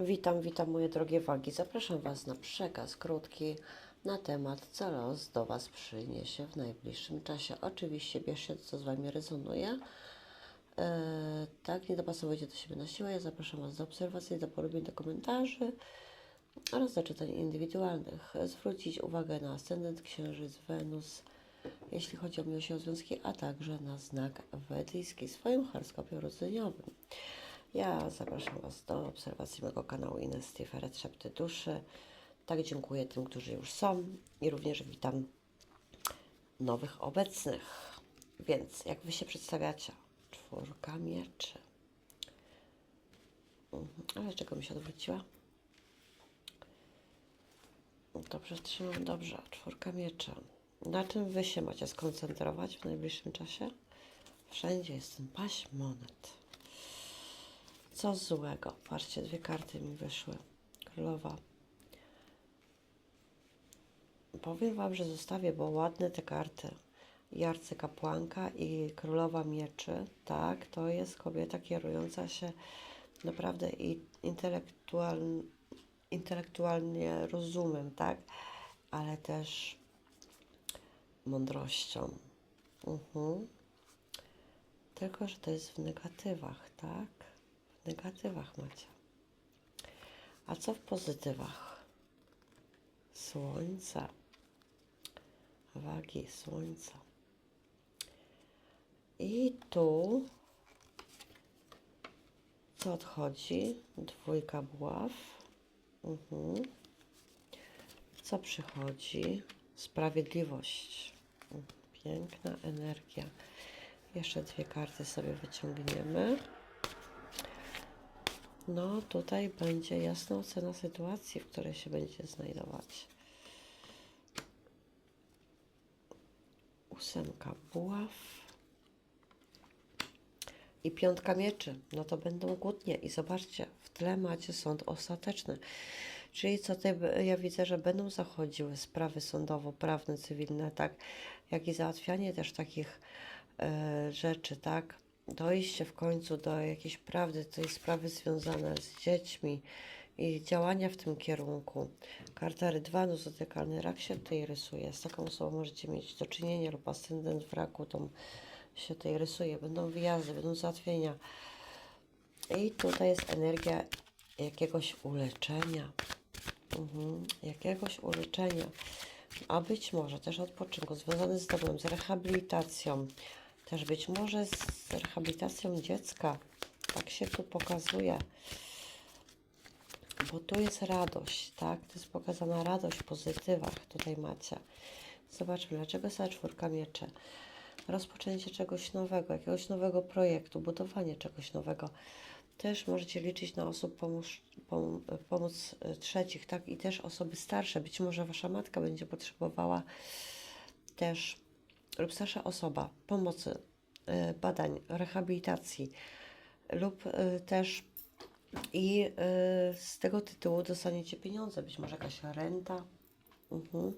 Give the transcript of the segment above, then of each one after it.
Witam, witam moje drogie wagi. Zapraszam Was na przekaz krótki na temat, co los do Was przyniesie w najbliższym czasie. Oczywiście bierzcie co z Wami rezonuje. Eee, tak, nie dopasowujcie do siebie na siłę. Ja zapraszam Was do obserwacji, do polubień, do komentarzy oraz do czytań indywidualnych. Zwrócić uwagę na ascendent, księżyc, Wenus, jeśli chodzi o miłosierdzie związki, a także na znak wedyjski w swoim horoskopie urodzeniowym. Ja zapraszam Was do obserwacji mojego kanału Ines Tiferet Szepty Duszy. Tak dziękuję tym, którzy już są i również witam nowych obecnych. Więc jak Wy się przedstawiacie? Czwórka mieczy. Mhm. Ale czego mi się odwróciła? Dobrze, trzymam dobrze. Czwórka mieczy. Na czym Wy się macie skoncentrować w najbliższym czasie? Wszędzie jest ten paść monet. Co złego? Patrzcie, dwie karty mi wyszły. Królowa. Powiem Wam, że zostawię, bo ładne te karty. I arcykapłanka i królowa mieczy. Tak, to jest kobieta kierująca się naprawdę i intelektual, intelektualnie rozumem, tak? Ale też mądrością. Mhm. Tylko, że to jest w negatywach, tak? Negatywach macie. A co w pozytywach? Słońce. Wagi słońca. I tu co odchodzi? Dwójka buław. Mhm. Co przychodzi? Sprawiedliwość. Piękna energia. Jeszcze dwie karty sobie wyciągniemy. No, tutaj będzie jasna ocena sytuacji, w której się będzie znajdować. Ósemka buław. I piątka mieczy. No to będą głodnie. I zobaczcie, w tle macie sąd ostateczny. Czyli co tutaj ja widzę, że będą zachodziły sprawy sądowo-prawne, cywilne, tak, jak i załatwianie też takich e, rzeczy, tak, dojście w końcu do jakiejś prawdy, tej sprawy związane z dziećmi i działania w tym kierunku. Karta rydwanu zotykalny rak się tutaj rysuje. Z taką osobą możecie mieć do czynienia lub ascendent w raku, tą się tutaj rysuje. Będą wyjazdy, będą załatwienia. I tutaj jest energia jakiegoś uleczenia. Mhm, jakiegoś uleczenia. A być może też odpoczynku związany z domem, z rehabilitacją. Też być może z rehabilitacją dziecka. Tak się tu pokazuje. Bo tu jest radość, tak? To jest pokazana radość w pozytywach. Tutaj macie. Zobaczmy, dlaczego jest ta czwórka mieczy. Rozpoczęcie czegoś nowego, jakiegoś nowego projektu, budowanie czegoś nowego. Też możecie liczyć na osób pomóż, pom, pomoc e, trzecich, tak? I też osoby starsze. Być może wasza matka będzie potrzebowała też lub starsza osoba pomocy, e, badań, rehabilitacji lub e, też i e, z tego tytułu dostaniecie pieniądze, być może jakaś renta. Mhm.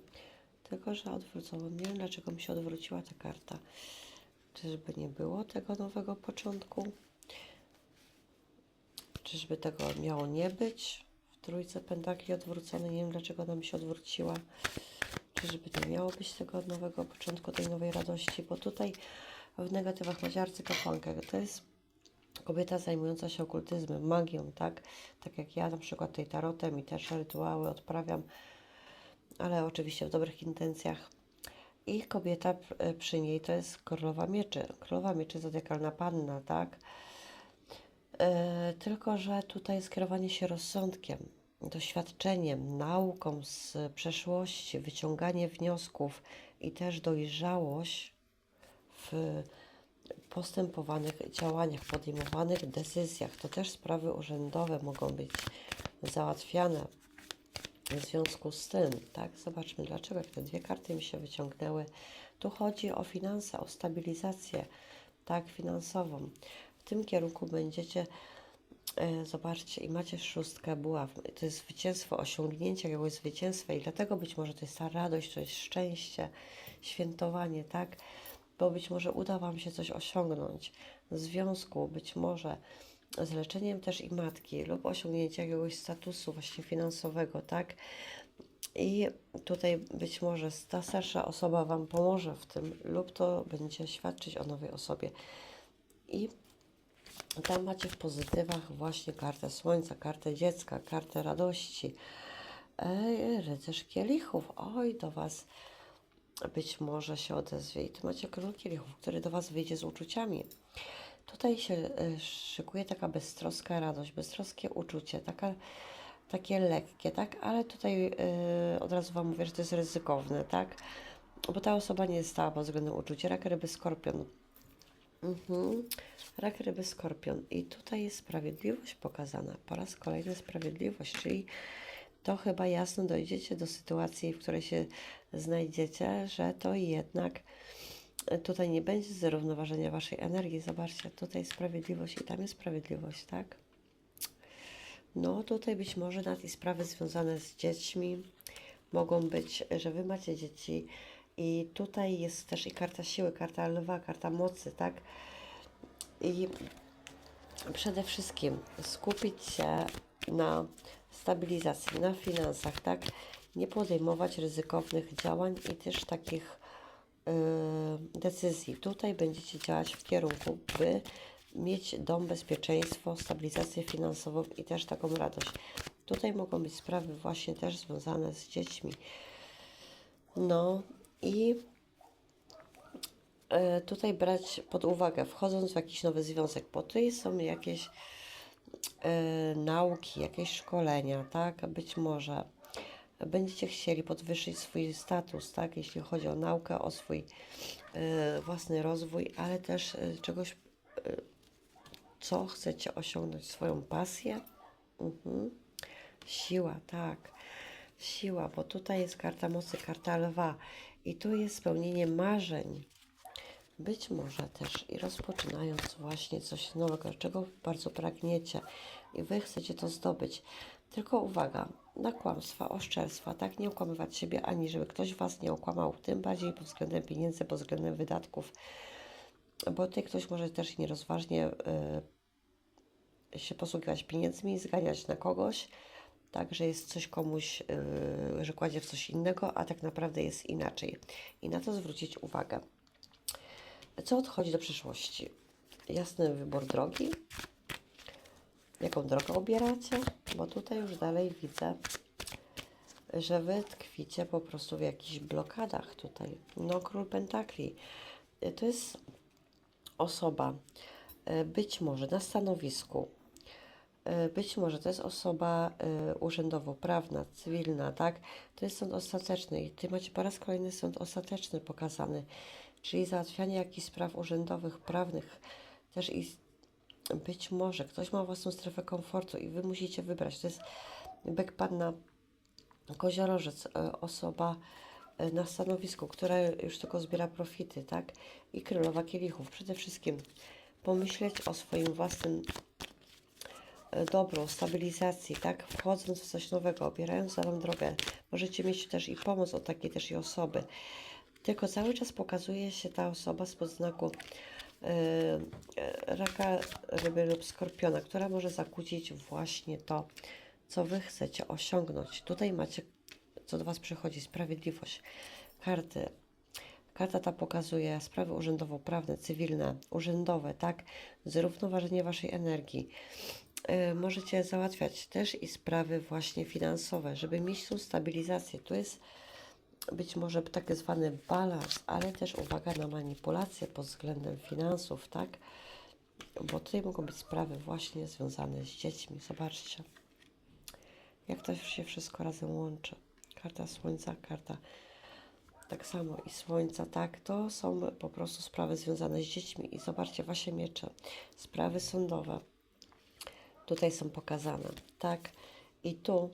Tylko, że odwrócono. Nie wiem, dlaczego mi się odwróciła ta karta. Czyżby nie było tego nowego początku? Czyżby tego miało nie być? W trójce pentakli odwrócone. Nie wiem, dlaczego ona mi się odwróciła. Czyżby nie miało być tego nowego początku, tej nowej radości? Bo tutaj w negatywach macie arcykapłankę. To jest kobieta zajmująca się okultyzmem, magią, tak? Tak jak ja na przykład tej tarotem i też rytuały odprawiam, ale oczywiście w dobrych intencjach. I kobieta p- przy niej to jest królowa mieczy. Królowa mieczy zodiakalna panna, tak? E, tylko, że tutaj skierowanie się rozsądkiem, doświadczeniem, nauką z przeszłości, wyciąganie wniosków i też dojrzałość w postępowanych działaniach, podejmowanych decyzjach. To też sprawy urzędowe mogą być załatwiane w związku z tym, tak? Zobaczmy dlaczego, jak te dwie karty mi się wyciągnęły. Tu chodzi o finanse, o stabilizację, tak, finansową. W tym kierunku będziecie, zobaczcie, i macie szóstkę buław. To jest zwycięstwo, osiągnięcie jakiegoś zwycięstwa i dlatego być może to jest ta radość, to jest szczęście, świętowanie, tak? Bo być może uda Wam się coś osiągnąć w związku, być może z leczeniem też i matki lub osiągnięcie jakiegoś statusu właśnie finansowego, tak? I tutaj być może ta starsza osoba Wam pomoże w tym, lub to będzie świadczyć o nowej osobie. I tam macie w pozytywach właśnie kartę słońca, kartę dziecka, kartę radości, e, rycerz kielichów. Oj, do Was być może się odezwie. I tu macie król kielichów, który do Was wyjdzie z uczuciami. Tutaj się e, szykuje taka beztroska radość, beztroskie uczucie, taka, takie lekkie, tak? Ale tutaj e, od razu Wam mówię, że to jest ryzykowne, tak? Bo ta osoba nie stała pod względem uczucia. Rak, ryby, skorpion. Mhm. Rak, ryby, skorpion. I tutaj jest sprawiedliwość pokazana. Po raz kolejny sprawiedliwość, czyli to chyba jasno dojdziecie do sytuacji, w której się znajdziecie, że to jednak tutaj nie będzie zrównoważenia waszej energii. Zobaczcie, tutaj sprawiedliwość i tam jest sprawiedliwość, tak? No, tutaj być może na tej sprawy związane z dziećmi mogą być, że wy macie dzieci i tutaj jest też i karta siły, karta lwa, karta mocy, tak? I przede wszystkim skupić się na stabilizacji, na finansach, tak? Nie podejmować ryzykownych działań i też takich yy, decyzji. Tutaj będziecie działać w kierunku, by mieć dom, bezpieczeństwo, stabilizację finansową i też taką radość. Tutaj mogą być sprawy właśnie też związane z dziećmi. No i e, tutaj brać pod uwagę, wchodząc w jakiś nowy związek, bo tutaj są jakieś e, nauki, jakieś szkolenia, tak? Być może będziecie chcieli podwyższyć swój status, tak? Jeśli chodzi o naukę, o swój e, własny rozwój, ale też czegoś, co chcecie osiągnąć, swoją pasję. Mhm. Siła, tak. Siła, bo tutaj jest karta mocy, karta lwa i tu jest spełnienie marzeń. Być może też i rozpoczynając właśnie coś nowego, czego bardzo pragniecie i wy chcecie to zdobyć. Tylko uwaga na kłamstwa, oszczerstwa, tak? Nie okłamywać siebie, ani żeby ktoś was nie okłamał, tym bardziej pod względem pieniędzy, pod względem wydatków. Bo tutaj ktoś może też nierozważnie yy, się posługiwać pieniędzmi, zganiać na kogoś, tak, że jest coś komuś, yy, że kładzie w coś innego, a tak naprawdę jest inaczej. I na to zwrócić uwagę. Co odchodzi do przyszłości? Jasny wybór drogi. Jaką drogę obieracie? Bo tutaj już dalej widzę, że wy tkwicie po prostu w jakichś blokadach tutaj. No, król pentakli. Y, To jest osoba, y, być może na stanowisku, być może to jest osoba y, urzędowo-prawna, cywilna, tak? To jest sąd ostateczny i ty macie po raz kolejny sąd ostateczny pokazany, czyli załatwianie jakichś spraw urzędowych, prawnych, też i być może ktoś ma własną strefę komfortu i wy musicie wybrać. To jest bek panna koziorożec, e, osoba e, na stanowisku, która już tylko zbiera profity, tak? I królowa kielichów. Przede wszystkim pomyśleć o swoim własnym e, dobru, stabilizacji, tak? Wchodząc w coś nowego, obierając daną drogę, możecie mieć też i pomoc od takiej też i osoby. Tylko cały czas pokazuje się ta osoba spod znaku e, e, raka, ryby lub skorpiona, która może zakłócić właśnie to, co wy chcecie osiągnąć. Tutaj macie, co do was przychodzi, sprawiedliwość. Karty. Karta ta pokazuje sprawy urzędowo-prawne, cywilne, urzędowe, tak? Zrównoważenie waszej energii. E, możecie załatwiać też i sprawy właśnie finansowe, żeby mieć tą stabilizację. Tu jest być może tak zwany balans, ale też uwaga na manipulacje pod względem finansów, tak? Bo tutaj mogą być sprawy właśnie związane z dziećmi. Zobaczcie, jak to się wszystko razem łączy. Karta Słońca, karta tak samo i Słońca, tak? To są po prostu sprawy związane z dziećmi. I zobaczcie, wasze miecze, sprawy sądowe tutaj są pokazane, tak? I tu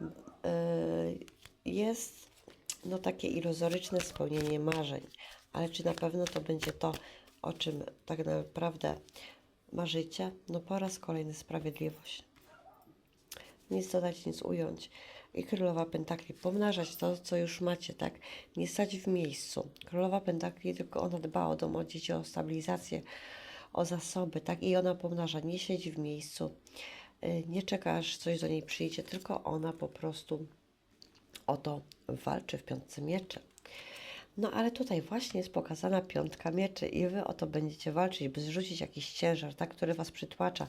yy, jest no takie iluzoryczne spełnienie marzeń, ale czy na pewno to będzie to, o czym tak naprawdę marzycie? No po raz kolejny sprawiedliwość. Nic dodać, nic ująć. I królowa pentakli, pomnażać to, co już macie, tak? Nie stać w miejscu. Królowa pentakli, tylko ona dba o dom, o dzieci, o stabilizację, o zasoby, tak? I ona pomnaża, nie siedzi w miejscu, y, nie czeka, aż coś do niej przyjdzie, tylko ona po prostu o to walczy w piątce mieczy. No ale tutaj właśnie jest pokazana piątka mieczy i wy o to będziecie walczyć, by zrzucić jakiś ciężar, tak, który was przytłacza.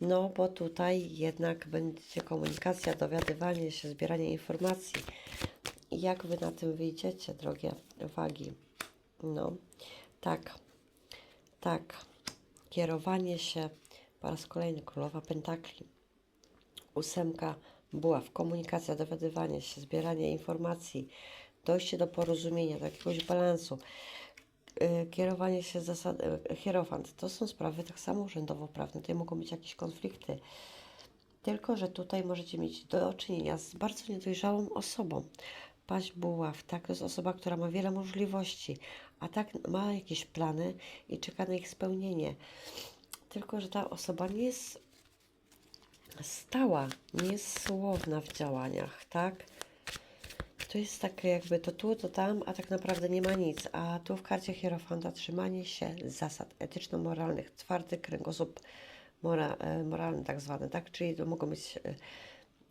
No bo tutaj jednak będzie komunikacja, dowiadywanie się, zbieranie informacji. Jak wy na tym wyjdziecie, drogie wagi? No, tak, tak. Kierowanie się po raz kolejny królowa pentakli. Ósemka buław, komunikacja, dowiadywanie się, zbieranie informacji, dojście do porozumienia, do jakiegoś balansu, yy, kierowanie się zasad, yy, hierofant. To są sprawy tak samo urzędowo-prawne. Tutaj mogą być jakieś konflikty. Tylko, że tutaj możecie mieć do czynienia z bardzo niedojrzałą osobą. Paść buław, tak, to jest osoba, która ma wiele możliwości, a tak ma jakieś plany i czeka na ich spełnienie. Tylko, że ta osoba nie jest stała, nie jest słowna w działaniach, tak? To jest takie jakby to tu, to tam, a tak naprawdę nie ma nic. A tu w karcie Hierofanta trzymanie się zasad etyczno-moralnych, twardy kręgosłup mora, e, moralny tak zwany, tak? Czyli to mogą być e,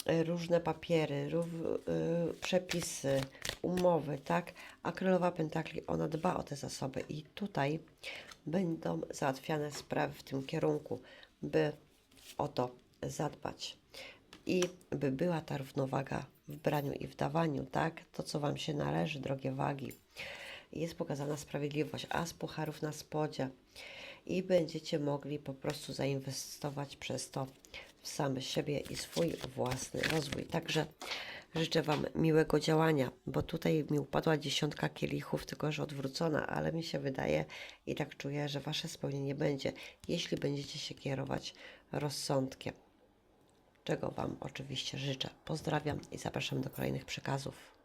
różne papiery, rów, e, przepisy, umowy, tak? A Królowa Pentakli, ona dba o te zasoby i tutaj będą załatwiane sprawy w tym kierunku, by o to zadbać i by była ta równowaga w braniu i w dawaniu, tak? To, co Wam się należy, drogie wagi. Jest pokazana sprawiedliwość, a z pucharów na spodzie i będziecie mogli po prostu zainwestować przez to w same siebie i swój własny rozwój. Także życzę Wam miłego działania, bo tutaj mi upadła dziesiątka kielichów, tylko że odwrócona, ale mi się wydaje i tak czuję, że Wasze spełnienie będzie, jeśli będziecie się kierować rozsądkiem czego Wam oczywiście życzę. Pozdrawiam i zapraszam do kolejnych przekazów.